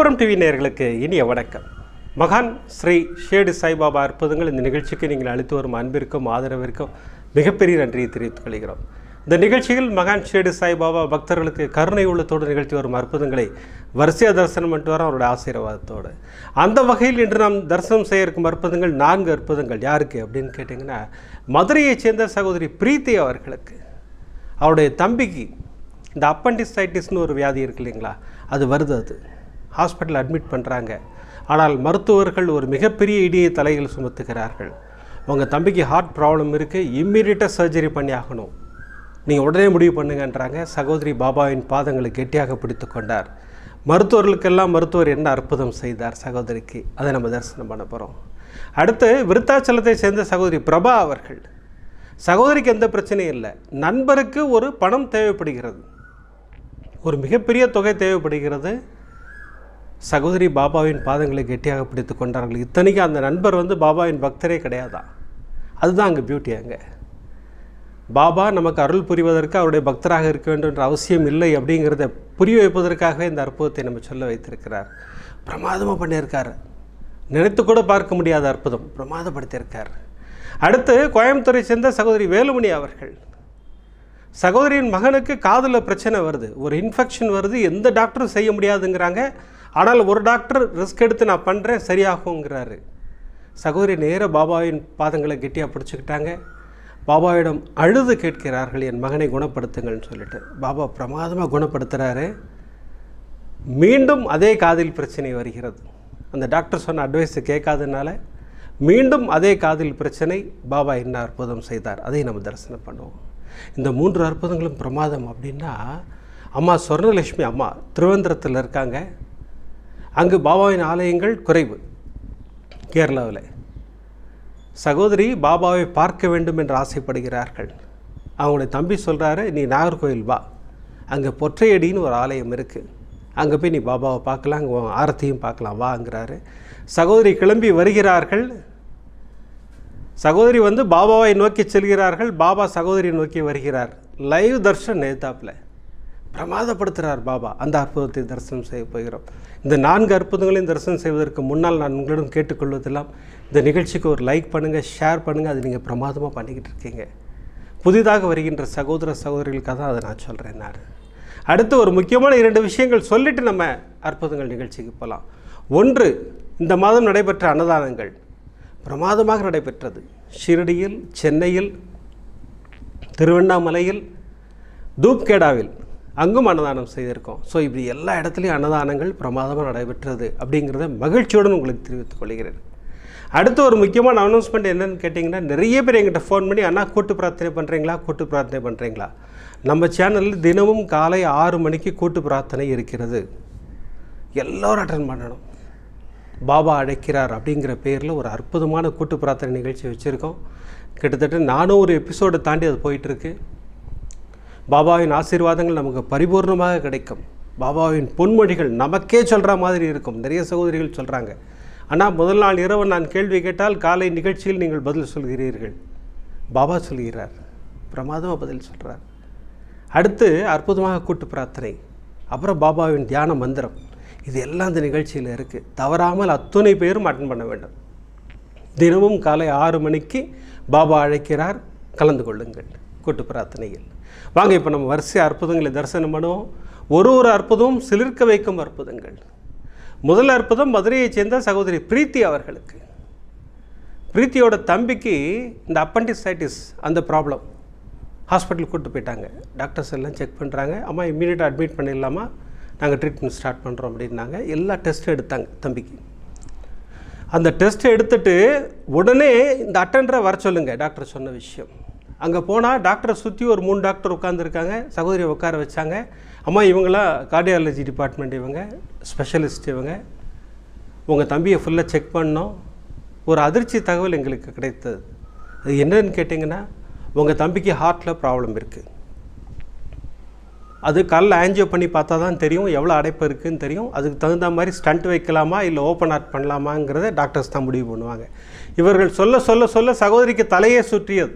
கோபுரம் டிவி நேர்களுக்கு இனிய வணக்கம். மகான் ஸ்ரீ ஷேடு சாய்பாபா அற்புதங்கள் இந்த நிகழ்ச்சிக்கு நீங்கள் அளித்து வரும் அன்பிற்கும் ஆதரவிற்கும் மிகப்பெரிய நன்றியை தெரிவித்துக் கொள்கிறோம். இந்த நிகழ்ச்சியில் மகான் ஷேடு சாய்பாபா பக்தர்களுக்கு கருணை உள்ளத்தோடு நிகழ்த்தி வரும் அற்புதங்களை வரிசையாக தரிசனம் பண்ணிட்டு வரோம் அவருடைய ஆசீர்வாதத்தோடு. அந்த வகையில் இன்று நாம் தரிசனம் செய்ய இருக்கும் அற்புதங்கள் நான்கு அற்புதங்கள் யாருக்கு அப்படின்னு கேட்டிங்கன்னா மதுரையைச் சேர்ந்த சகோதரி பிரீத்தி அவர்களுக்கு. அவருடைய தம்பிக்கு இந்த அப்பண்டிசைட்டிஸ்னு ஒரு வியாதி இருக்கு இல்லைங்களா? அது வருது அது. ஹாஸ்பிட்டல் அட்மிட் பண்ணுறாங்க. ஆனால் மருத்துவர்கள் ஒரு மிகப்பெரிய இடியை தலையில் சுமத்துகிறார்கள். உங்கள் தம்பிக்கு ஹார்ட் ப்ராப்ளம் இருக்குது இம்மீடியட்டாக சர்ஜரி பண்ணி ஆகணும். நீங்கள் உடனே முடிவு பண்ணுங்கன்றாங்க. சகோதரி பாபாவின் பாதங்களை கெட்டியாக பிடித்து கொண்டார். மருத்துவர்களுக்கெல்லாம் மருத்துவர் என்ன அற்புதம் செய்தார் சகோதரிக்கு? அதை நம்ம தரிசனம் பண்ண போகிறோம் அடுத்து விருத்தாச்சலத்தை சேர்ந்த சகோதரி பிரபா அவர்கள். சகோதரிக்கு எந்த பிரச்சனையும் இல்லை. நண்பருக்கு ஒரு பணம் தேவைப்படுகிறது. ஒரு மிகப்பெரிய தொகை தேவைப்படுகிறது. சகோதரி பாபாவின் பாதங்களை கெட்டியாக பிடித்து கொண்டார்கள். இத்தனைக்கும் அந்த நண்பர் வந்து பாபாவின் பக்தரே கிடையாதான் அதுதான் அங்கே பியூட்டி அங்கே. பாபா நமக்கு அருள் புரிவதற்கு அவருடைய பக்தராக இருக்க வேண்டும் என்ற அவசியம் இல்லை அப்படிங்கிறத புரிய வைப்பதற்காகவே இந்த அற்புதத்தை நம்ம சொல்ல வைத்திருக்கிறார். பிரமாதமாக பண்ணியிருக்கார். நினைத்து கூட பார்க்க முடியாத அற்புதம். பிரமாதப்படுத்தியிருக்கார். அடுத்து கோயம்புத்தூரை சேர்ந்த சகோதரி வேலுமணி அவர்கள். சகோதரியின் மகனுக்கு காதில் பிரச்சனை வருது. ஒரு இன்ஃபெக்ஷன் வருது. எந்த டாக்டரும் செய்ய முடியாதுங்கிறாங்க. ஆனால் ஒரு டாக்டர் ரிஸ்க் எடுத்து நான் பண்ணுறேன் சரியாகுங்கிறாரு சகோதரி நேர பாபாவின் பாதங்களை கெட்டியாக பிடிச்சிக்கிட்டாங்க. பாபாவிடம் அழுது கேட்கிறார்கள் என் மகனை குணப்படுத்துங்கள்னு சொல்லிட்டு. பாபா பிரமாதமாக குணப்படுத்துகிறாரு மீண்டும் அதே காதில் பிரச்சனை வருகிறது. அந்த டாக்டர் சொன்ன அட்வைஸை கேட்காதனால மீண்டும் அதே காதில் பிரச்சனை பாபா என்ன அற்புதம் செய்தார். அதை நம்ம தரிசனம் பண்ணுவோம். இந்த மூன்று அற்புதங்களும் பிரமாதம் அப்படின்னா அம்மா சொர்ணலட்சுமி அம்மா திருவந்திரத்தில் இருக்காங்க. அங்கு பாபாவின் ஆலயங்கள் குறைவு. கேரளாவில். சகோதரி பாபாவை பார்க்க வேண்டும் என்று ஆசைப்படுகிறார்கள். அவங்களுடைய தம்பி சொல்கிறாரு நீ நாகர்கோவில் வா. அங்கே பொற்றையடின்னு ஒரு ஆலயம் இருக்குது அங்கே போய் நீ பாபாவை பார்க்கலாம் அங்கே ஆரத்தையும் பார்க்கலாம் வாங்கிறாரு. சகோதரி கிளம்பி வருகிறார்கள். சகோதரி வந்து பாபாவை நோக்கி செல்கிறார்கள். பாபா சகோதரியை நோக்கி வருகிறார். லைவ் தர்ஷன் நேதாப்பில் பிரமாதப்படுத்துகிறார் பாபா. அந்த அற்புதத்தை தரிசனம் செய்ய போகிறோம். இந்த நான்கு அற்புதங்களையும் தரிசனம் செய்வதற்கு முன்னால் நான் உங்களிடம் கேட்டுக்கொள்வதெல்லாம் இந்த நிகழ்ச்சிக்கு ஒரு லைக் பண்ணுங்கள் ஷேர் பண்ணுங்கள் அது நீங்கள் பிரமாதமாக பண்ணிக்கிட்டு இருக்கீங்க. புதிதாக வருகின்ற சகோதர சகோதரிகளுக்காக தான் அதை நான் சொல்கிறேன் நான். அடுத்து ஒரு முக்கியமான இரண்டு விஷயங்கள் சொல்லிட்டு நம்ம அற்புதங்கள் நிகழ்ச்சிக்கு போகலாம் ஒன்று இந்த மாதம் நடைபெற்ற அன்னதானங்கள். பிரமாதமாக நடைபெற்றது. ஷிரடியில் சென்னையில் திருவண்ணாமலையில் தூப்கேடாவில் அங்கும் அன்னதானம் செய்திருக்கோம். ஸோ இப்படி எல்லா இடத்துலையும் அன்னதானங்கள் பிரமாதமாக நடைபெற்றது அப்படிங்கிறத மகிழ்ச்சியுடன் உங்களுக்கு தெரிவித்துக் கொள்கிறேன். அடுத்து ஒரு முக்கியமான அனௌன்ஸ்மெண்ட் என்னென்னு கேட்டிங்கன்னா நிறைய பேர் எங்கிட்ட ஃபோன் பண்ணி அண்ணா கூட்டு பிரார்த்தனை பண்ணுறீங்களா கூட்டு பிரார்த்தனை பண்ணுறீங்களா நம்ம சேனலில் தினமும் காலை ஆறு மணிக்கு கூட்டு பிரார்த்தனை இருக்கிறது. எல்லோரும் அட்டன் பண்ணணும். பாபா அழைக்கிறார் அப்படிங்கிற பேரில் ஒரு அற்புதமான கூட்டு பிரார்த்தனை நிகழ்ச்சி வச்சுருக்கோம். கிட்டத்தட்ட நானூறு எபிசோடு தாண்டி அது போயிட்டுருக்கு பாபாவின் ஆசீர்வாதங்கள் நமக்கு பரிபூர்ணமாக கிடைக்கும். பாபாவின் பொன்மொழிகள் நமக்கே சொல்கிற மாதிரி இருக்கும். நிறைய சகோதரிகள் சொல்கிறாங்க ஆனால் முதல் நாள் இரவு நான் கேள்வி கேட்டால் காலை நிகழ்ச்சியில் நீங்கள் பதில் சொல்கிறீர்கள். பாபா சொல்கிறார். பிரமாதமாக பதில் சொல்கிறார் அடுத்து அற்புதமாக கூட்டு பிரார்த்தனை. அப்புறம் பாபாவின் தியான மந்திரம். இது எல்லாம் இந்த நிகழ்ச்சியில் இருக்குது தவறாமல் அத்துணை பேரும் அட்டன் பண்ண வேண்டும். தினமும் காலை ஆறு மணிக்கு பாபா அழைக்கிறார். கலந்து கொள்ளுங்கள். கூட்டு பிரார்த்தனையில் வாங்க இப்போ நம்ம வரிசை அற்புதங்களை தரிசனம் பண்ணுவோம். ஒரு ஒரு அற்புதமும் சிலிர்க்க வைக்கும் அற்புதங்கள். முதல் அற்புதம் மதுரையைச் சேர்ந்த சகோதரி பிரீத்தி அவர்களுக்கு. பிரீத்தியோட தம்பிக்கு இந்த அப்பண்டிசைட்டிஸ் அந்த ப்ராப்ளம் ஹாஸ்பிட்டல் கூப்பிட்டு போயிட்டாங்க. டாக்டர்ஸ் எல்லாம் செக் பண்ணுறாங்க அம்மா இம்மீடியட்டாக அட்மிட் பண்ணிடலாமா? நாங்கள் ட்ரீட்மெண்ட் ஸ்டார்ட் பண்ணுறோம் அப்படின்னாங்க. எல்லா டெஸ்ட்டும் எடுத்தாங்க தம்பிக்கு. அந்த டெஸ்ட்டை எடுத்துட்டு உடனே இந்த அட்டண்டரை வர சொல்லுங்கள் டாக்டர் சொன்ன விஷயம். அங்கே போனால் டாக்டரை சுற்றி ஒரு மூணு டாக்டர் உட்காந்துருக்காங்க சகோதரியை உட்கார வச்சாங்க. அம்மா இவங்களாம் கார்டியாலஜி டிபார்ட்மெண்ட் இவங்க ஸ்பெஷலிஸ்ட் இவங்க. உங்கள் தம்பியை ஃபுல்லாக செக் பண்ணோம். ஒரு அதிர்ச்சி தகவல் எங்களுக்கு கிடைத்தது. அது என்னன்னு கேட்டிங்கன்னா உங்கள் தம்பிக்கு ஹார்ட்டில் ப்ராப்ளம் இருக்குது அது காலைல ஆன்ஜியோ பண்ணி பார்த்தா தான் தெரியும் எவ்வளோ அடைப்பு இருக்குதுன்னு தெரியும். அதுக்கு தகுந்த மாதிரி ஸ்டண்ட் வைக்கலாமா இல்லை ஓப்பன் ஹார்ட் பண்ணலாமாங்கிறத டாக்டர்ஸ் தான் முடிவு பண்ணுவாங்க. இவர்கள் சொல்ல சொல்ல சொல்ல சகோதரிக்கு தலையே சுற்றியது.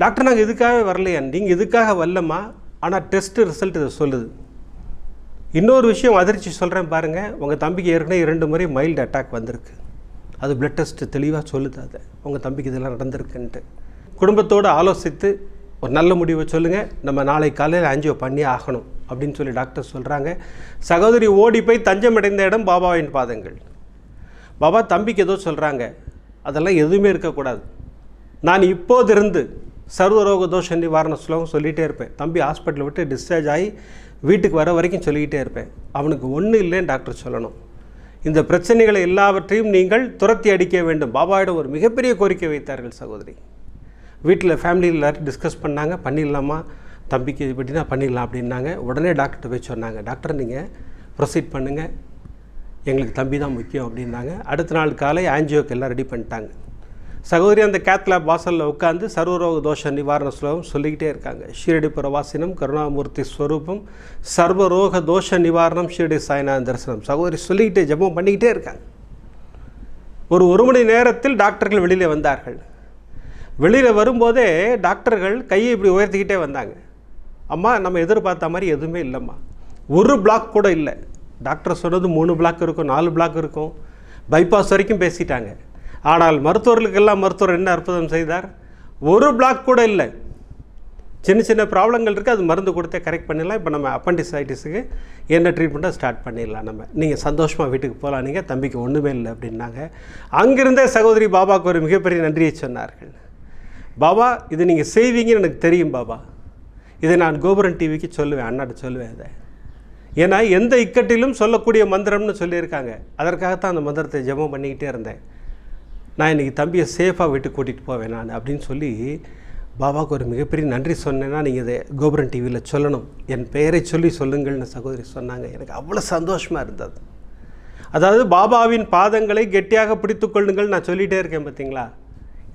டாக்டர் நாங்கள் இதுக்காகவே வரலையா நீங்கள் இதுக்காக வரலம்மா? ஆனால் டெஸ்ட்டு ரிசல்ட் இதை சொல்லுது. இன்னொரு விஷயம் அதிர்ச்சி சொல்கிறேன் பாருங்கள் உங்கள் தம்பிக்கு ஏற்கனவே இரண்டு முறை மைல்டு அட்டாக் வந்திருக்கு. அது பிளட் டெஸ்ட்டு தெளிவாக சொல்லுது அதை. உங்கள் தம்பிக்கு இதெல்லாம் நடந்திருக்குன்ட்டு. குடும்பத்தோடு ஆலோசித்து ஒரு நல்ல முடிவை சொல்லுங்கள் நம்ம நாளை காலையில் ஆஞ்சியோ பண்ணி ஆகணும் அப்படின்னு சொல்லி டாக்டர் சொல்கிறாங்க சகோதரி ஓடி போய் தஞ்சமடைந்த இடம் பாபாவின் பாதங்கள். பாபா தம்பிக்கு ஏதோ சொல்கிறாங்க அதெல்லாம் எதுவுமே இருக்கக்கூடாது. நான் இப்போதிருந்து சர்வரோக தோஷ நிவாரண ஸ்லோகம் சொல்லிகிட்டே இருப்பேன். தம்பி ஹாஸ்பிட்டல் விட்டு டிஸ்சார்ஜ் ஆகி வீட்டுக்கு வர வரைக்கும் சொல்லிக்கிட்டே இருப்பேன். அவனுக்கு ஒன்றும் இல்லைன்னு டாக்டர் சொல்லணும். இந்த பிரச்சனைகளை எல்லாவற்றையும் நீங்கள் துரத்தி அடிக்க வேண்டும். பாபாவிடம் ஒரு மிகப்பெரிய கோரிக்கை வைத்தார்கள் சகோதரி. வீட்டில் ஃபேமிலியில் எல்லாரும் டிஸ்கஸ் பண்ணாங்க. பண்ணிடலாமா? தம்பிக்கு இது பண்ணிடலாம் அப்படின்னாங்க. உடனே டாக்டர்கிட்ட போய் சொன்னாங்க. டாக்டர் நீங்கள் ப்ரொசீட் பண்ணுங்கள் எங்களுக்கு தம்பி தான் முக்கியம் அப்படின்னாங்க. அடுத்த நாள் காலை ஆன்ஜியோக்கு எல்லாம் ரெடி பண்ணிட்டாங்க. சகோதரி அந்த கேத்லாப் வாசலில் உட்காந்து சர்வரோக தோஷ நிவாரண ஸ்லோகம் சொல்லிக்கிட்டே இருக்காங்க. ஷீரடி புறவாசினம் கருணாமூர்த்தி ஸ்வரூபம் சர்வரோக தோஷ நிவாரணம் ஷீரடி சாய்நாத தரிசனம். சகோதரி சொல்லிக்கிட்டே ஜபம் பண்ணிக்கிட்டே இருக்காங்க. ஒரு ஒரு மணி நேரத்தில் டாக்டர்கள் வெளியில் வந்தார்கள். வெளியில் வரும்போதே டாக்டர்கள் கையை இப்படி உயர்த்திக்கிட்டே வந்தாங்க. அம்மா நம்ம எதிர்பார்த்த மாதிரி எதுவுமே இல்லைம்மா. ஒரு பிளாக் கூட இல்லை. டாக்டர் சொன்னது மூணு பிளாக் இருக்கும் நாலு பிளாக் இருக்கும். பைபாஸ் வரைக்கும் பேசிட்டாங்க. ஆனால் மருத்துவர்களுக்கெல்லாம் மருத்துவர் என்ன அற்புதம் செய்தார்? ஒரு பிளாக் கூட இல்லை. சின்ன சின்ன ப்ராப்ளங்கள் இருக்குது அது மருந்து கொடுத்தே கரெக்ட் பண்ணிடலாம். இப்போ நம்ம அப்பண்டிசைட்டிஸுக்கு என்ன ட்ரீட்மெண்ட்டை ஸ்டார்ட் பண்ணிடலாம் நம்ம. நீங்கள் சந்தோஷமாக வீட்டுக்கு போகலாம் நீங்கள் தம்பிக்கு ஒன்றுமே இல்லை அப்படின்னாங்க. அங்கிருந்தே சகோதரி பாபாவுக்கு ஒரு மிகப்பெரிய நன்றியை சொன்னார்கள். பாபா இது நீங்கள் செய்வீங்கன்னு எனக்கு தெரியும் பாபா. இதை நான் கோபுரன் டிவிக்கு சொல்லுவேன். அண்ணாட்ட சொல்லுவேன் அதை ஏன்னா எந்த இக்கட்டிலும் சொல்லக்கூடிய மந்திரம்னு சொல்லியிருக்காங்க. அதற்காகத்தான் அந்த மந்திரத்தை ஜபம் பண்ணிக்கிட்டே இருந்தேன். நான் இன்றைக்கி தம்பியை சேஃபாக வீட்டுக்கு கூட்டிகிட்டு போவேன் நான் அப்படின்னு சொல்லி பாபாவுக்கு ஒரு மிகப்பெரிய நன்றி சொன்னேன்னா நீங்கள் இதை கோபுரன் டிவியில் சொல்லணும். என் பெயரை சொல்லி சொல்லுங்கள்னு சகோதரி சொன்னாங்க. எனக்கு அவ்வளோ சந்தோஷமாக இருந்தது. அதாவது பாபாவின் பாதங்களை கெட்டியாக பிடித்து கொள்ளுங்கள் நான் சொல்லிகிட்டே இருக்கேன் பார்த்தீங்களா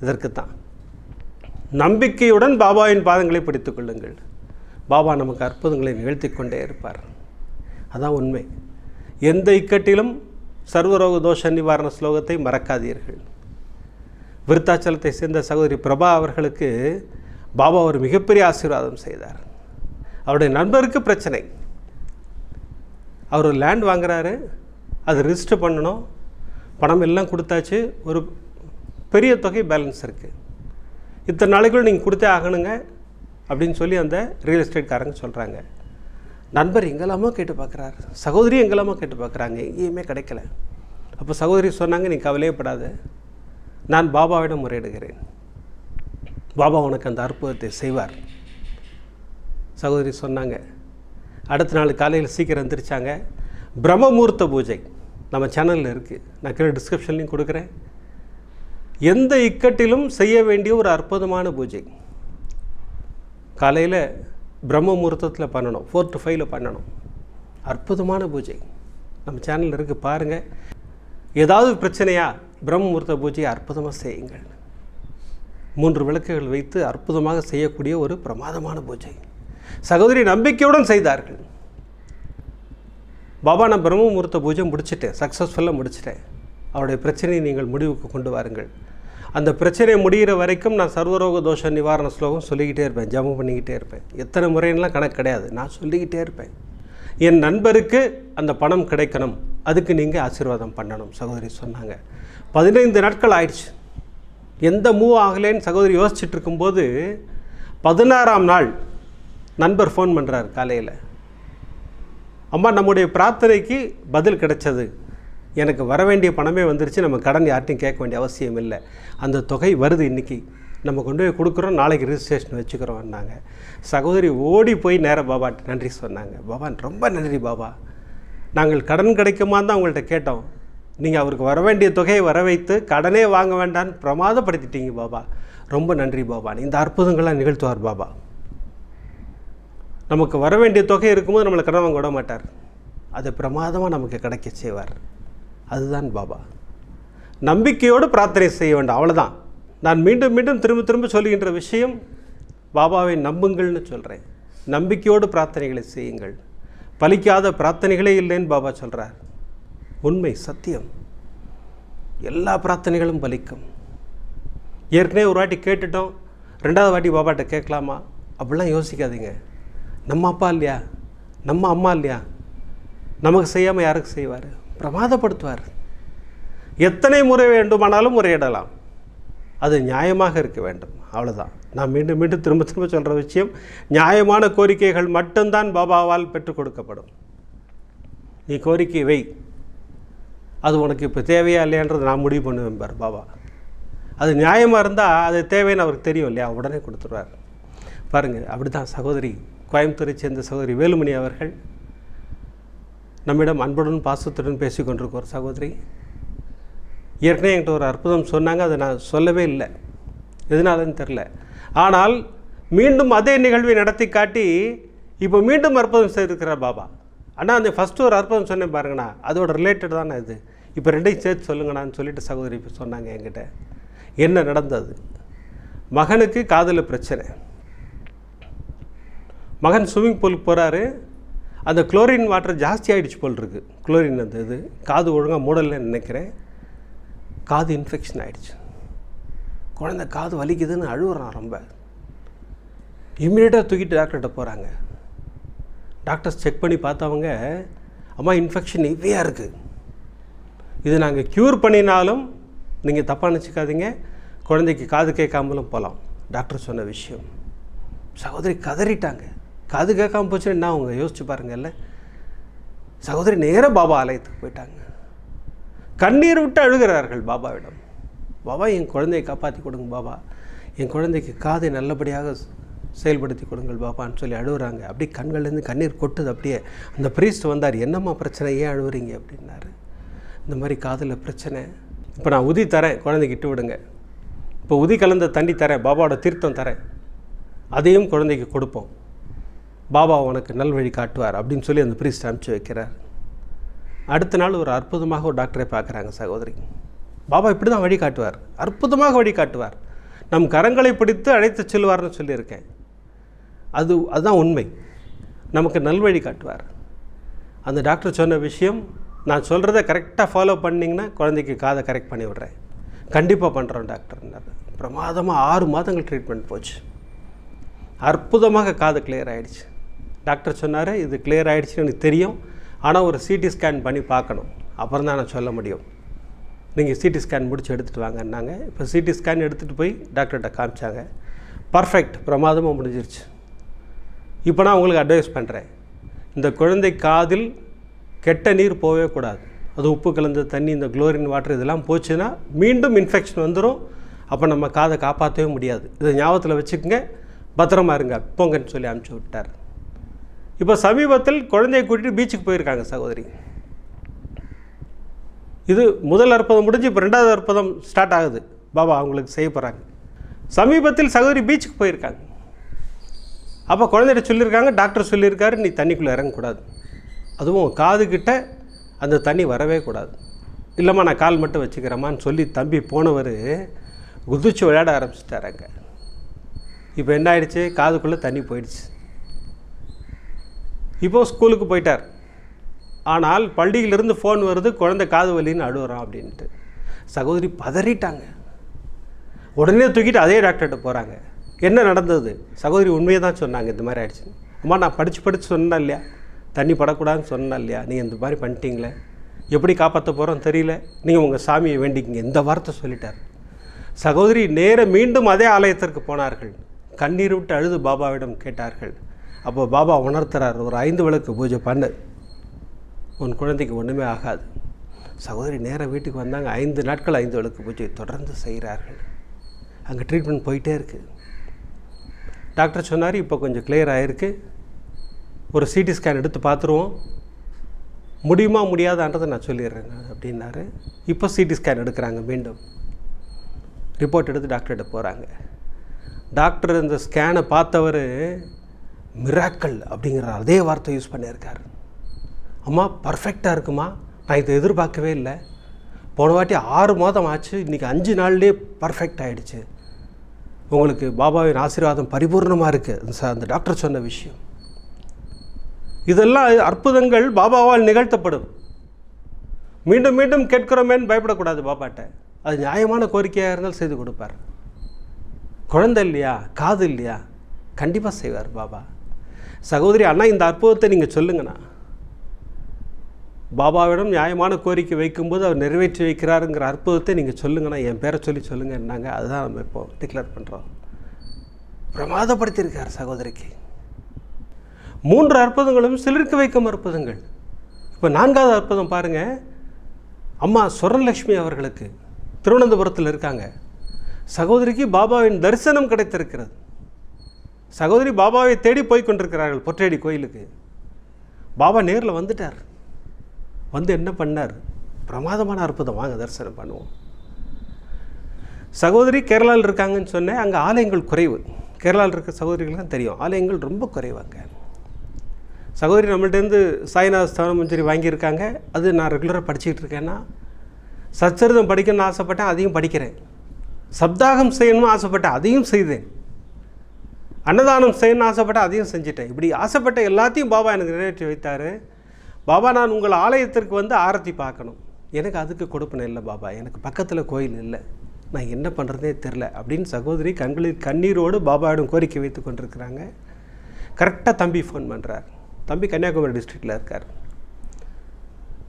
இதற்கு தான் நம்பிக்கையுடன் பாபாவின் பாதங்களை பிடித்து கொள்ளுங்கள். பாபா நமக்கு அற்புதங்களை நிகழ்த்தி கொண்டே இருப்பார். அதான் உண்மை. எந்த இக்கட்டிலும் சர்வரோக தோஷ நிவாரண ஸ்லோகத்தை மறக்காதீர்கள். விருத்தாச்சலத்தை சேர்ந்த சகோதரி பிரபா அவர்களுக்கு பாபா ஒரு மிகப்பெரிய ஆசீர்வாதம் செய்தார். அவருடைய நண்பருக்கு பிரச்சனை. அவர் லேண்ட் வாங்குறாரு. அது ரிஜிஸ்டர் பண்ணணும். பணம் எல்லாம் கொடுத்தாச்சு. ஒரு பெரிய தொகை பேலன்ஸ் இருக்குது இத்தனை நாளைக்குள்ளே நீங்கள் கொடுத்தே ஆகணுங்க அப்படின்னு சொல்லி அந்த ரியல் எஸ்டேட்காரங்க சொல்கிறாங்க நண்பர் எங்கெல்லாமோ கேட்டு பார்க்குறாரு. சகோதரி எங்கெல்லாமோ கேட்டு பார்க்குறாங்க. எங்கேயுமே கிடைக்கல. அப்போ சகோதரி சொன்னாங்க நீ கவலையப்படாது நான் பாபாவிடம் முறையிடுகிறேன். பாபா உனக்கு அந்த அற்புதத்தை செய்வார். சகோதரி சொன்னாங்க. அடுத்த நாள் காலையில் சீக்கிரம் எந்திரிச்சாங்க. பிரம்மமூர்த்த பூஜை நம்ம சேனலில் இருக்குது நான் கீழே டிஸ்கிரிப்ஷன்லையும் கொடுக்குறேன். எந்த இக்கட்டிலும் செய்ய வேண்டிய ஒரு அற்புதமான பூஜை. காலையில் பிரம்ம முகூர்த்தத்தில் பண்ணணும். ஃபோர் டு ஃபைவ்ல பண்ணணும். அற்புதமான பூஜை. நம்ம சேனலில் இருக்குது பாருங்கள் ஏதாவது பிரச்சனையா? பிரம்மமுகூர்த்த பூஜையை அற்புதமாக செய்யுங்கள். மூன்று விளக்குகள் வைத்து அற்புதமாக செய்யக்கூடிய ஒரு பிரமாதமான பூஜை. சகோதரி நம்பிக்கையுடன் செய்தார்கள். பாபா நான் பிரம்மமுகூர்த்த பூஜை முடிச்சிட்டேன். சக்ஸஸ்ஃபுல்லாக முடிச்சிட்டேன். அவருடைய பிரச்சனையை நீங்கள் முடிவுக்கு கொண்டு வாருங்கள். அந்த பிரச்சனை முடிகிற வரைக்கும் நான் சர்வரோக தோஷ நிவாரண ஸ்லோகம் சொல்லிக்கிட்டே இருப்பேன். ஜபம் பண்ணிக்கிட்டே இருப்பேன். எத்தனை முறைன்னெலாம் கணக்கு கிடையாது. நான் சொல்லிக்கிட்டே இருப்பேன். என் நண்பருக்கு அந்த பணம் கிடைக்கணும். அதுக்கு நீங்கள் ஆசீர்வாதம் பண்ணணும். சகோதரி சொன்னாங்க. பதினைந்து நாட்கள் ஆயிடுச்சு. எந்த மூவ் ஆகலேன்னு சகோதரி யோசிச்சுட்டு இருக்கும்போது பதினாறாம் நாள் நண்பர் ஃபோன் பண்ணுறார் காலையில். அம்மா நம்முடைய பிரார்த்தனைக்கு பதில் கிடைச்சது. எனக்கு வர வேண்டிய பணமே வந்துருச்சு. நம்ம கடன் யார்ட்டையும் கேட்க வேண்டிய அவசியம் இல்லை. அந்த தொகை வருது இன்றைக்கி நம்ம கொண்டு போய் கொடுக்குறோம். நாளைக்கு ரிஜிஸ்ட்ரேஷன் வச்சுக்கிறோம்னாங்க. சகோதரி ஓடி போய் நேராக பாபா நன்றி சொன்னாங்க. பாபா ரொம்ப நன்றி பாபா. நாங்கள் கடன் கிடைக்குமா தான் உங்கள்கிட்ட கேட்டோம். நீங்கள் அவருக்கு வர வேண்டிய தொகையை வர வைத்து கடனே வாங்க வேண்டான்னு பிரமாதப்படுத்திட்டீங்க பாபா. ரொம்ப நன்றி பாபா. இந்த அற்புதங்கள்லாம் நிகழ்த்துவார் பாபா. நமக்கு வர வேண்டிய தொகை இருக்கும்போது நம்மளை கடன் வாங்க விட மாட்டார். அது பிரமாதமாக நமக்கு கிடைக்க செய்வார். அதுதான் பாபா. நம்பிக்கையோடு பிரார்த்தனை செய்ய வேண்டும். அவ்வளோதான் நான் மீண்டும் மீண்டும் திரும்ப திரும்ப சொல்லுகின்ற விஷயம் பாபாவை நம்புங்கள்னு சொல்கிறேன் நம்பிக்கையோடு பிரார்த்தனைகளை செய்யுங்கள். பலிக்காத பிரார்த்தனைகளே இல்லைன்னு பாபா சொல்கிறார் உண்மை சத்தியம். எல்லா பிரார்த்தனைகளும் பலிக்கும். ஏற்கனவே ஒரு வாட்டி கேட்டுட்டோம் ரெண்டாவது வாட்டி பாபாட்ட கேட்கலாமா? அப்படிலாம் யோசிக்காதீங்க. நம்ம அப்பா இல்லையா? நம்ம அம்மா இல்லையா? நமக்கு செய்யாமல் யாருக்கு செய்வார்? பிரமாதப்படுத்துவார். எத்தனை முறை வேண்டுமானாலும் முறையிடலாம். அது நியாயமாக இருக்க வேண்டும். அவ்வளோதான் நான் மீண்டும் மீண்டும் திரும்ப திரும்ப சொல்கிற விஷயம் நியாயமான கோரிக்கைகள் மட்டும்தான் பாபாவால் பெற்றுக் கொடுக்கப்படும். நீ கோரிக்கை வை. அது உனக்கு இப்போ தேவையா இல்லையான்றது நான் முடிவு பண்ணுவேன் பார் பாபா. அது நியாயமாக இருந்தால் அது தேவைன்னு அவருக்கு தெரியும் இல்லையா? உடனே கொடுத்துருவார் பாருங்கள் அப்படி தான் சகோதரி கோயம்புத்தூரை சேர்ந்த சகோதரி வேலுமணி அவர்கள் நம்மிடம் அன்புடன் பாசத்துடன் பேசி ஒரு சகோதரி ஏற்கனவே என்கிட்ட ஒரு அற்புதம் சொன்னாங்க அதை நான் சொல்லவே இல்லை. எதனாலன்னு தெரில ஆனால் மீண்டும் அதே நிகழ்வை நடத்தி காட்டி இப்போ மீண்டும் அற்புதம் செய்திருக்கிறார் பாபா. அண்ணா அந்த ஃபஸ்ட்டு ஒரு அற்புதம் சொன்னேன் பாருங்கண்ணா. அதோட ரிலேட்டட் தானே இது. இப்போ ரெண்டையும் சேர்த்து சொல்லுங்கண்ணான்னு சொல்லிட்டு சகோதரி இப்போ சொன்னாங்க என்கிட்ட. என்ன நடந்தது? மகனுக்கு காதில் பிரச்சனை. மகன் ஸ்விம்மிங் பூலுக்கு போகிறாரு அந்த குளோரின் வாட்டர் ஜாஸ்தி ஆகிடுச்சு போல் இருக்கு. குளோரின் அந்த இது காது ஒழுங்காக மூடலைன்னு நினைக்கிறேன். காது இன்ஃபெக்ஷன் ஆகிடுச்சு குழந்தை காது வலிக்குதுன்னு அழுகுறான் ரொம்ப. இம்மிடியேட்டாக தூக்கிட்டு டாக்டர்கிட்ட போகிறாங்க டாக்டர்ஸ் செக் பண்ணி பார்த்தவங்க அம்மா இன்ஃபெக்ஷன் இவ்வையாக இருக்குது இது நாங்கள் க்யூர் பண்ணினாலும் நீங்கள் தப்பாக நினச்சிக்காதீங்க. குழந்தைக்கு காது கேட்காமலும் போகலாம் டாக்டர் சொன்ன விஷயம். சகோதரி கதறிட்டாங்க. காது கேட்காம போச்சுன்னா என்ன அவங்க யோசிச்சு பாருங்கள்ல சகோதரி நேராக பாபா ஆலயத்துக்கு போயிட்டாங்க. கண்ணீர் விட்டு அழுகிறார்கள் பாபாவிடம். பாபா என் குழந்தையை காப்பாற்றி கொடுங்க பாபா. என் குழந்தைக்கு காதை நல்லபடியாக செயல்படுத்தி கொடுங்கள் பாபான்னு சொல்லி அழுகுறாங்க அப்படியே கண்கள்லேருந்து கண்ணீர் கொட்டுது அப்படியே. அந்த பிரீஸ்ட் வந்தார். என்னம்மா பிரச்சனை? ஏன் அழுகுறீங்க அப்படின்னாரு. இந்த மாதிரி காதில் பிரச்சனை. இப்போ நான் உதி தரேன் குழந்தைக்கு இட்டு விடுங்க. இப்போ உதி கலந்த தண்ணி தரேன் பாபாவோட தீர்த்தம் தரேன். அதையும் குழந்தைக்கு கொடுப்போம். பாபா உனக்கு நல்வழி காட்டுவார் அப்படின்னு சொல்லி அந்த பிரீஸ்ட் அனுப்பிச்சு வைக்கிறார். அடுத்த நாள் ஒரு அற்புதமாக ஒரு டாக்டரை பார்க்குறாங்க சகோதரி. பாபா இப்படி தான் வழி காட்டுவார். அற்புதமாக வழி காட்டுவார். நம் கரங்களை பிடித்து அழைத்து செல்வார்னு சொல்லியிருக்கேன். அது அதுதான் உண்மை. நமக்கு நல்வழி காட்டுவார். அந்த டாக்டர் சொன்ன விஷயம் நான் சொல்கிறத கரெக்டாக ஃபாலோ பண்ணிங்கன்னா குழந்தைக்கு காதை கரெக்ட் பண்ணி விடுறேன். கண்டிப்பாக பண்ணுறோம் டாக்டர்னார் பிரமாதமாக ஆறு மாதங்கள் ட்ரீட்மெண்ட் போச்சு. அற்புதமாக காது கிளியர் ஆகிடுச்சு டாக்டர் சொன்னார் இது கிளியர் ஆகிடுச்சுன்னு எனக்கு தெரியும். ஆனால் ஒரு சிடி ஸ்கேன் பண்ணி பார்க்கணும். அப்புறம் தான் நான் சொல்ல முடியும். நீங்கள் சிடி ஸ்கேன் முடிச்சு எடுத்துகிட்டு வாங்கன்னாங்க. இப்போ சிடி ஸ்கேன் எடுத்துகிட்டு போய் டாக்டர்கிட்ட காமிச்சாங்க. பர்ஃபெக்ட் பிரமாதமாக முடிஞ்சிருச்சு. இப்போ நான் உங்களுக்கு அட்வைஸ் பண்ணுறேன் இந்த குழந்தை காதில் கெட்ட நீர் போகவே கூடாது. அது உப்பு கலந்த தண்ணி இந்த குளோரின் வாட்டர் இதெல்லாம் போச்சுன்னா மீண்டும் இன்ஃபெக்ஷன் வந்துடும் அப்போ நம்ம காதை காப்பாற்றவே முடியாது. இதை ஞாபகத்தில் வச்சுக்கோங்க. பத்திரமா இருங்க. போங்கன்னு சொல்லி அனுப்பிச்சி விட்டார். இப்போ சமீபத்தில் குழந்தையை கூட்டிகிட்டு பீச்சுக்கு போயிருக்காங்க சகோதரி. இது முதல் அற்புதம் முடிஞ்சு இப்போ ரெண்டாவது அற்புதம் ஸ்டார்ட் ஆகுது. பாபா அவங்களுக்கு செய்ய போகிறாங்க சமீபத்தில் சகோதரி பீச்சுக்கு போயிருக்காங்க. அப்போ குழந்தைகிட்ட சொல்லியிருக்காங்க டாக்டர் சொல்லியிருக்காரு நீ தண்ணிக்குள்ளே இறங்கக்கூடாது. அதுவும் காதுக்கிட்ட அந்த தண்ணி வரவே கூடாது. இல்லைம்மா நான் கால் மட்டும் வச்சுக்கிறேம்மான்னு சொல்லி தம்பி போனவர் குதிச்சு விளையாட ஆரம்பிச்சிட்டாராங்க இப்போ என்ன ஆயிடுச்சு? காதுக்குள்ளே தண்ணி போயிடுச்சு. இப்போது ஸ்கூலுக்கு போயிட்டார். ஆனால் பள்ளியிலிருந்து ஃபோன் வருது குழந்தை காது வலின்னு அழுகுறான் அப்படின்ட்டு. சகோதரி பதறிட்டாங்க. உடனே தூக்கிட்டு அதே டாக்டர்கிட்ட போகிறாங்க என்ன நடந்தது? சகோதரி உண்மையை தான் சொன்னாங்க இந்த மாதிரி ஆயிடுச்சு அம்மா நான் படித்து படித்து சொன்னேன் இல்லையா? தண்ணி படக்கூடாதுன்னு சொன்னேன் இல்லையா? நீங்கள் இந்த மாதிரி பண்ணிட்டீங்களே? எப்படி காப்பாற்ற போகிறோம் தெரியல. நீங்கள் உங்கள் சாமியை வேண்டிக்கிங்க. இந்த வார்த்தை சொல்லிட்டார். சகோதரி நேர மீண்டும் அதே ஆலயத்திற்கு போனார்கள். கண்ணீர் விட்டு அழுது பாபாவிடம் கேட்டார்கள். அப்போ பாபா உணர்த்துறார் ஒரு ஐந்து விளக்கு பூஜை பண்ணு. உன் குழந்தைக்கு ஒன்றுமே ஆகாது. சகோதரி நேராக வீட்டுக்கு வந்தாங்க. ஐந்து நாட்கள் ஐந்து விளக்கு பூஜை தொடர்ந்து செய்கிறார்கள். அங்கே ட்ரீட்மெண்ட் போயிட்டே இருக்குது டாக்டர் சொன்னார் இப்போ கொஞ்சம் கிளியர் ஆகிருக்கு ஒரு சிடி ஸ்கேன் எடுத்து பார்த்துருவோம். முடியுமா முடியாதான்றதை நான் சொல்லிடுறேன். நான் அப்படின்னாரு. இப்போ சிடி ஸ்கேன் எடுக்கிறாங்க மீண்டும். ரிப்போர்ட் எடுத்து டாக்டர்கிட்ட போகிறாங்க டாக்டர் இந்த ஸ்கேனை பார்த்தவர் மிராக்கல் அப்படிங்கிற அதே வார்த்தை யூஸ் பண்ணியிருக்கார். அம்மா பர்ஃபெக்டாக இருக்குமா? நான் இதை எதிர்பார்க்கவே இல்லை. போன வாட்டி ஆறு மாதம் ஆச்சு. இன்றைக்கி அஞ்சு நாள்லேயே பர்ஃபெக்ட் ஆகிடுச்சு உங்களுக்கு பாபாவின் ஆசீர்வாதம் பரிபூர்ணமாக இருக்குது அந்த டாக்டர் சொன்ன விஷயம். இதெல்லாம் அற்புதங்கள் பாபாவால் நிகழ்த்தப்படும். மீண்டும் மீண்டும் கேட்கிறோமேன்னு பயப்படக்கூடாது பாபாட்ட. அது நியாயமான கோரிக்கையாக இருந்தால் செய்து கொடுப்பார். குழந்தை இல்லையா? காது இல்லையா? கண்டிப்பாக செய்வார் பாபா. சகோதரி அண்ணா இந்த அற்புதத்தை நீங்கள் சொல்லுங்கண்ணா. பாபாவிடம் நியாயமான கோரிக்கை வைக்கும்போது அவர் நிறைவேற்றி வைக்கிறாருங்கிற அற்புதத்தை நீங்கள் சொல்லுங்கண்ணா. என் பேரை சொல்லி சொல்லுங்கன்னாங்க. அதுதான் நம்ம இப்போ டிக்ளேர் பண்ணுறோம் பிரமாதப்படுத்தியிருக்கார் சகோதரிக்கு. மூன்று அற்புதங்களும் சிலிர்க்க வைக்கும் அற்புதங்கள். இப்போ நான்காவது அற்புதம் பாருங்கள் அம்மா சுரலட்சுமி அவர்களுக்கு திருவனந்தபுரத்தில் இருக்காங்க. சகோதரிக்கு பாபாவின் தரிசனம் கிடைத்திருக்கிறது. சகோதரி பாபாவை தேடி போய் கொண்டிருக்கிறார்கள் பொற்றேடி கோயிலுக்கு. பாபா நேரில் வந்துட்டார். வந்து என்ன பண்ணார்? பிரமாதமான அற்புதம். வாங்க தரிசனம் பண்ணுவோம். சகோதரி கேரளாவில் இருக்காங்கன்னு சொன்னேன். அங்கே ஆலயங்கள் குறைவு. கேரளாவில் இருக்க சகோதரிகளுக்கு தெரியும். ஆலயங்கள் ரொம்ப குறைவாங்க சகோதரி நம்மள்டேருந்து சாய்நாத ஸ்தான மஞ்சரி வாங்கியிருக்காங்க. அது நான் ரெகுலராக படிச்சுக்கிட்டு இருக்கேன்னா சச்சரிதம் படிக்கணும்னு ஆசைப்பட்டேன் அதையும் படிக்கிறேன். சப்தாகம் செய்யணும்னு ஆசைப்பட்டேன் அதையும் செய்தேன். அன்னதானம் செய்யணும்னு ஆசைப்பட்டேன் அதையும் செஞ்சுட்டேன். இப்படி ஆசைப்பட்ட எல்லாத்தையும் பாபா எனக்கு நிறைவேற்றி வைத்தார். பாபா நான் உங்கள் ஆலயத்திற்கு வந்து ஆரத்தி பார்க்கணும். எனக்கு அதுக்கு கொடுப்பன இல்லை பாபா எனக்கு பக்கத்தில் கோயில் இல்லை. நான் என்ன பண்ணுறதே தெரில அப்படின்னு சகோதரி கண்களில் கண்ணீரோடு பாபாவிடம் கோரிக்கை வைத்து கொண்டிருக்கிறாங்க. கரெக்டாக தம்பி ஃபோன் பண்ணுறார் தம்பி கன்னியாகுமரி டிஸ்ட்ரிக்டில் இருக்கார்.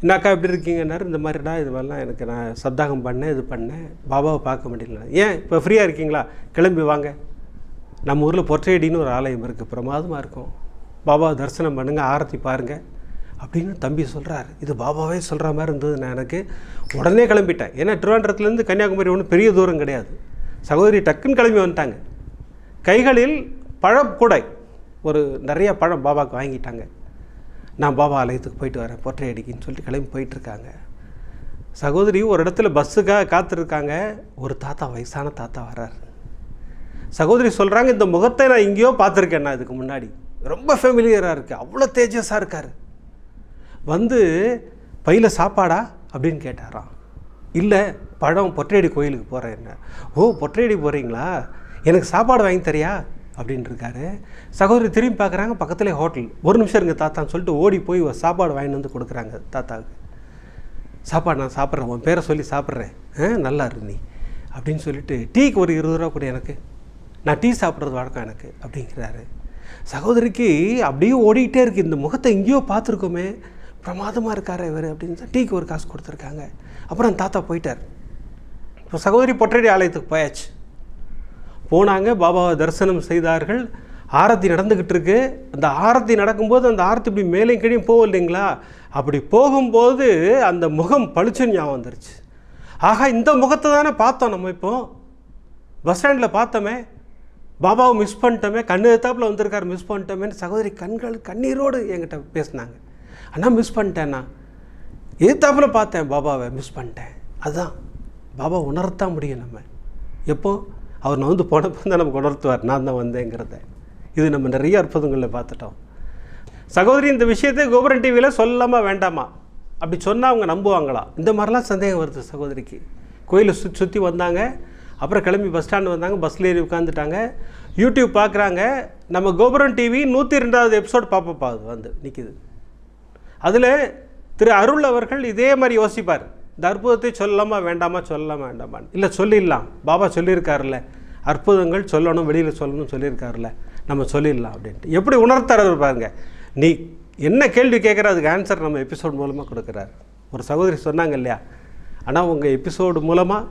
என்னக்கா எப்படி இருக்கீங்கன்னாரு? இந்த மாதிரிடா இது மாதிரிலாம் எனக்கு நான் சத்தாகம் பண்ணேன் இது பண்ணேன். பாபாவை பார்க்க முடியல ஏன் இப்போ ஃப்ரீயாக இருக்கீங்களா? கிளம்பி வாங்க. நம்ம ஊரில் பொற்றையடின்னு ஒரு ஆலயம் இருக்குது பிரமாதமாக இருக்கும். பாபாவை தரிசனம் பண்ணுங்கள் ஆரத்தி பாருங்கள் அப்படின்னு தம்பி சொல்கிறார் இது பாபாவே சொல்கிற மாதிரி இருந்தது நான் எனக்கு உடனே கிளம்பிட்டேன். ஏன்னா திருவாண்டத்துலேருந்து கன்னியாகுமரி ஒன்றும் பெரிய தூரம் கிடையாது. சகோதரி டக்குன்னு கிளம்பி வந்துட்டாங்க. கைகளில் பழக்கூடை ஒரு நிறைய பழம் பாபாவுக்கு வாங்கிட்டாங்க. நான் பாபா ஆலயத்துக்கு போயிட்டு வரேன் பொற்றை அடிக்கின்னு சொல்லிட்டு கிளம்பி போயிட்டுருக்காங்க. சகோதரி ஒரு இடத்துல பஸ்ஸுக்காக காத்திருக்காங்க. ஒரு தாத்தா வயசான தாத்தா வர்றார். சகோதரி சொல்கிறாங்க இந்த முகத்தை நான் எங்கேயோ பார்த்துருக்கேன் நான் இதுக்கு முன்னாடி. ரொம்ப ஃபெமிலியராக இருக்குது அவ்வளோ தேஜஸாக இருக்கார். வந்து பையில் சாப்பாடா? அப்படின்னு கேட்டாராம். இல்லை பழம் பொற்றையடி கோயிலுக்கு போகிறேன் என்ன ஓ பொற்றையடி போகிறீங்களா எனக்கு சாப்பாடு வாங்கி தரியா? அப்படின்னு இருக்காரு சகோதரி திரும்பி பார்க்குறாங்க பக்கத்துலேயே ஹோட்டல். ஒரு நிமிஷம் இருங்க தாத்தான்னு சொல்லிட்டு ஓடி போய் ஒரு சாப்பாடு வாங்கிட்டு வந்து கொடுக்குறாங்க தாத்தாவுக்கு. சாப்பாடு நான் சாப்பிட்றேன் உன் பேரை சொல்லி சாப்பிட்றேன். ஆ நல்லா இரு நீ. அப்படின்னு சொல்லிட்டு டீக்கு ஒரு இருபது ரூபா கூட எனக்கு. நான் டீ சாப்பிட்றது வழக்கம் எனக்கு அப்படிங்கிறாரு. சகோதரிக்கு அப்படியே ஓடிக்கிட்டே இருக்குது இந்த முகத்தை எங்கேயோ பார்த்துருக்கோமே. பிரமாதமாக இருக்கார் இவர் அப்படின்னு சொல்லி டீக்கு ஒரு காசு கொடுத்துருக்காங்க. அப்புறம் தாத்தா போயிட்டார். இப்போ சகோதரி பொற்றடி ஆலயத்துக்கு போயாச்சு. போனாங்க பாபாவை தரிசனம் செய்தார்கள். ஆரத்தி நடந்துக்கிட்டு இருக்கு அந்த ஆரத்தி நடக்கும்போது அந்த ஆரத்தி இப்படி மேலே கீழே போகும் இல்லைங்களா அப்படி போகும்போது அந்த முகம் பளிச்சுன்னு ஞாபகம் வந்துருச்சு. ஆகா இந்த முகத்தை தானே பார்த்தோம் நம்ம இப்போ. பஸ் ஸ்டாண்டில் பார்த்தோமே. பாபாவை மிஸ் பண்ணிட்டோமே. கண்ணு எத்தாப்பில் வந்திருக்காரு மிஸ் பண்ணிட்டோமேன்னு சகோதரி கண்கள் கண்ணீரோடு என்கிட்ட பேசினாங்க. அண்ணா மிஸ் பண்ணிட்டேண்ணா. எதிர்த்தாப்பில் பார்த்தேன் பாபாவை மிஸ் பண்ணிட்டேன். அதுதான் பாபா உணரத்தான் முடியும் நம்ம. எப்போது அவர் நான் வந்து போனப்போ தான் நமக்கு உணர்த்துவார் நான் தான் வந்தேங்கிறத. இது நம்ம நிறைய அற்புதங்களில் பார்த்துட்டோம். சகோதரி இந்த விஷயத்தை கோபுரம் டிவியில் சொல்லாமா வேண்டாமா? அப்படி சொன்னால் அவங்க நம்புவாங்களா? இந்த மாதிரிலாம் சந்தேகம் வருது சகோதரிக்கு. கோயிலை சுற்றி சுற்றி வந்தாங்க. அப்புறம் கிளம்பி பஸ் ஸ்டாண்டு வந்தாங்க. பஸ்ஸில் ஏறி உட்காந்துட்டாங்க யூடியூப் பார்க்குறாங்க நம்ம கோபுரம் டிவி நூற்றி ரெண்டாவது எபிசோட் பாப்பப்பா அது வந்து நிற்கிது அதில் திரு அருள் அவர்கள் இதே மாதிரி யோசிப்பார். இந்த அற்புதத்தை சொல்லலாமா வேண்டாமா? சொல்லலாமா வேண்டாமான்னு இல்லை சொல்லிடலாம். பாபா சொல்லியிருக்காருல்ல. அற்புதங்கள் சொல்லணும் வெளியில் சொல்லணும்னு சொல்லியிருக்காருல்ல. நம்ம சொல்லிடலாம் அப்படின்ட்டு. எப்படி உணர்த்தாரு பாருங்க. நீ என்ன கேள்வி கேட்குற அதுக்கு ஆன்சர் நம்ம எபிசோட் மூலமாக கொடுக்குறாரு. ஒரு சகோதரி சொன்னாங்க இல்லையா? ஆனால் உங்கள் எபிசோடு மூலமாக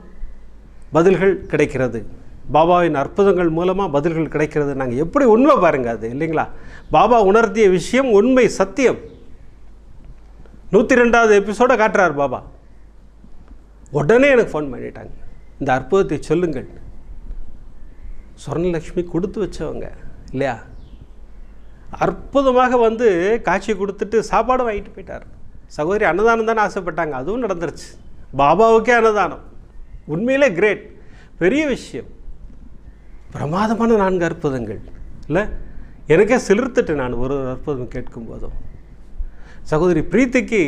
பதில்கள் கிடைக்கிறது. பாபாவின் அற்புதங்கள் மூலமாக பதில்கள் கிடைக்கிறது. நாங்கள் எப்படி உண்மை பாருங்கள் அது இல்லைங்களா? பாபா உணர்த்திய விஷயம் உண்மை சத்தியம். நூற்றி ரெண்டாவது எபிசோடை காட்டுறார் பாபா. உடனே எனக்கு ஃபோன் பண்ணிட்டாங்க. இந்த அற்புதத்தை சொல்லுங்கள். சொர்ணலக்ஷ்மி கொடுத்து வச்சவங்க இல்லையா? அற்புதமாக வந்து காட்சி கொடுத்துட்டு சாப்பாடு வாங்கிட்டு போயிட்டார். சகோதரி அன்னதானம் தானே ஆசைப்பட்டாங்க அதுவும் நடந்துருச்சு. பாபாவுக்கே அன்னதானம். உண்மையிலே கிரேட் பெரிய விஷயம். பிரமாதமான நான்கு அற்புதங்கள் இல்லை? எனக்கே சிலிர்த்துட்டு நான் ஒரு ஒரு அற்புதம் கேட்கும் போதும் சகோதரி பிரீத்திக்கு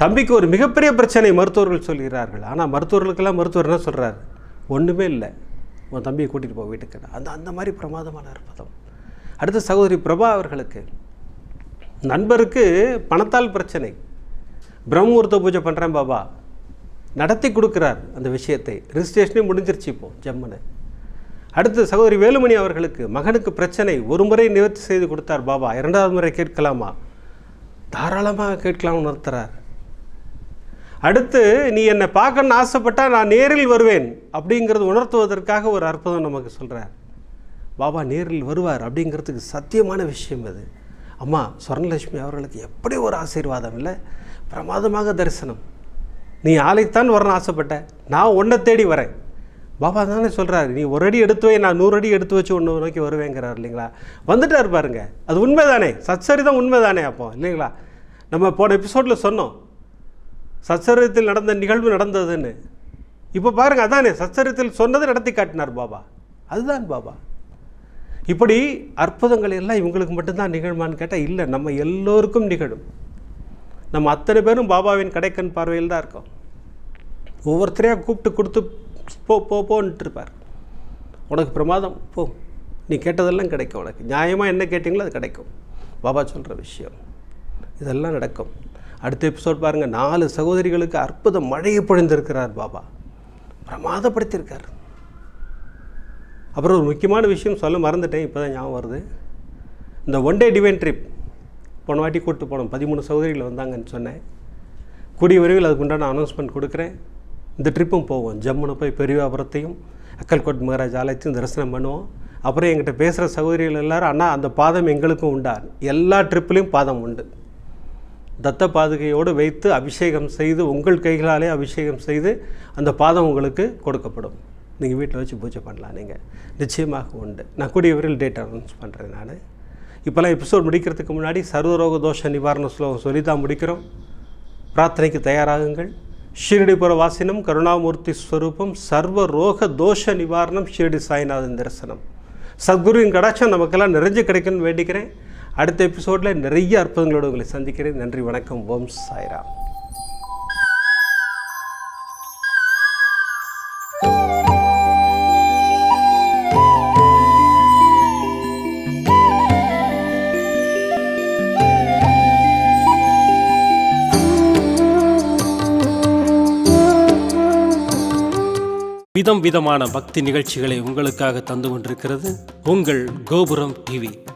தம்பிக்கு ஒரு மிகப்பெரிய பிரச்சனை மருத்துவர்கள் சொல்கிறார்கள். ஆனால் மருத்துவர்களுக்கெல்லாம் மருத்துவர் என்ன சொல்கிறார் ஒன்றுமே இல்லை. உன் தம்பியை கூட்டிகிட்டு போ வீட்டுக்கு அந்த அந்த மாதிரி பிரமாதமான அற்புதம். அடுத்த சகோதரி பிரபா அவர்களுக்கு நண்பருக்கு பணத்தால் பிரச்சனை. பிரம்மூர்த்த பூஜை பண்ணுறேன் பாபா. நடத்தி கொடுக்குறார் அந்த விஷயத்தை. ரிஜிஸ்ட்ரேஷனே முடிஞ்சிருச்சு இப்போ ஜம்முன்னு. அடுத்து சகோதரி வேலுமணி அவர்களுக்கு மகனுக்கு பிரச்சனை. ஒரு முறை நிவர்த்தி செய்து கொடுத்தார் பாபா. இரண்டாவது முறை கேட்கலாமா? தாராளமாக கேட்கலாம்னு உணர்த்துறார். அடுத்து நீ என்னை பார்க்கணுன்னு ஆசைப்பட்டா நான் நேரில் வருவேன் அப்படிங்கிறது உணர்த்துவதற்காக ஒரு அற்புதம் நமக்கு சொல்கிறார் பாபா நேரில் வருவார் அப்படிங்கிறதுக்கு சத்தியமான விஷயம் அது. அம்மா சொர்ணலட்சுமி அவர்களுக்கு எப்படி ஒரு ஆசீர்வாதம் இல்லை? பிரமாதமாக தரிசனம். நீ ஆளைத்தான் வரணும் ஆசைப்பட்ட. நான் உன்னை தேடி வரேன். பாபா தானே சொல்கிறாரு நீ ஒரு அடி எடுத்து வை நான் நூறு அடி எடுத்து வச்சு ஒன்று நோக்கி வருவேங்கிறார் இல்லைங்களா? வந்துட்டார் பாருங்க. அது உண்மைதானே? சச்சரி தான் உண்மைதானே அப்போ இல்லைங்களா? நம்ம போன எபிசோடில் சொன்னோம் சச்சரித்தில் நடந்த நிகழ்வு நடந்ததுன்னு. இப்போ பாருங்க அதானே சச்சரித்தில் சொன்னதை நடத்தி காட்டினார் பாபா. அதுதான் பாபா. இப்படி அற்புதங்கள் எல்லாம் இவங்களுக்கு மட்டும்தான் நிகழ்மான்னு கேட்டால் இல்லை நம்ம எல்லோருக்கும் நிகழும். நம்ம அத்தனை பேரும் பாபாவின் கடைக்கண் பார்வையில் தான் இருக்கோம். ஒவ்வொருத்தரையாக கூப்பிட்டு கொடுத்து போ போ போன்ட்டு இருப்பார். உனக்கு பிரமாதம் போ. நீ கேட்டதெல்லாம் கிடைக்கும் உனக்கு. நியாயமாக என்ன கேட்டிங்களோ அது கிடைக்கும். பாபா சொல்கிற விஷயம். இதெல்லாம் நடக்கும். அடுத்த எபிசோட் பாருங்கள் நாலு சகோதரிகளுக்கு அற்புத மழையை பொழிந்திருக்கிறார் பாபா. பிரமாதப்படுத்தியிருக்கார். அப்புறம் ஒரு முக்கியமான விஷயம் சொல்ல மறந்துட்டேன். இப்போ தான் ஞாபகம் வருது. இந்த ஒன் டே டிவைன் ட்ரிப் போன வாட்டி கூப்பிட்டு போனோம். பதிமூணு சகோதரிகள் வந்தாங்கன்னு சொன்னேன். கூடிய விரைவில் அதுக்கு உண்டான அனௌன்ஸ்மெண்ட் கொடுக்குறேன். இந்த ட்ரிப்பும் போவோம். ஜம்முனை போய் பெரியவாபுரத்தையும் அக்கல்கோட் மகாராஜ் ஆலயத்தையும் தரிசனம் பண்ணுவோம். அப்புறம் எங்கிட்ட பேசுகிற சகோதரிகள் எல்லோரும் அண்ணா அந்த பாதம் எங்களுக்கும் உண்டா? எல்லா ட்ரிப்லேயும் பாதம் உண்டு. தத்த பாதுகையோடு வைத்து அபிஷேகம் செய்து உங்கள் கைகளாலே அபிஷேகம் செய்து அந்த பாதம் உங்களுக்கு கொடுக்கப்படும். நீங்கள் வீட்டில் வச்சு பூஜை பண்ணலாம் நீங்கள் நிச்சயமாக உண்டு. நான் கூடிய விரைவில் டேட் அனௌன்ஸ் பண்ணுறேன் நான். இப்போல்லாம் எபிசோட் முடிக்கிறதுக்கு முன்னாடி சர்வரோக தோஷ நிவாரண ஸ்லோகம் சொல்லி தான் முடிக்கிறோம். பிரார்த்தனைக்கு தயாராகுங்கள். ஷீரடிபுர வாசினம் கருணாமூர்த்தி ஸ்வரூபம் சர்வ ரோக தோஷ நிவாரணம் ஷீரடி சாய்நாதன் தரிசனம். சத்குருவின் கடாட்சம் நமக்கெல்லாம் நிறைஞ்சு கிடைக்கும்னு வேண்டிக்கிறேன். அடுத்த எபிசோடில் நிறைய அற்புதங்களோடு உங்களை சந்திக்கிறேன். நன்றி வணக்கம். ஓம் சாய்ராம். விதம் விதமான பக்தி நிகழ்ச்சிகளை உங்களுக்காக தந்து கொண்டிருக்கிறது உங்கள் கோபுரம் டிவி.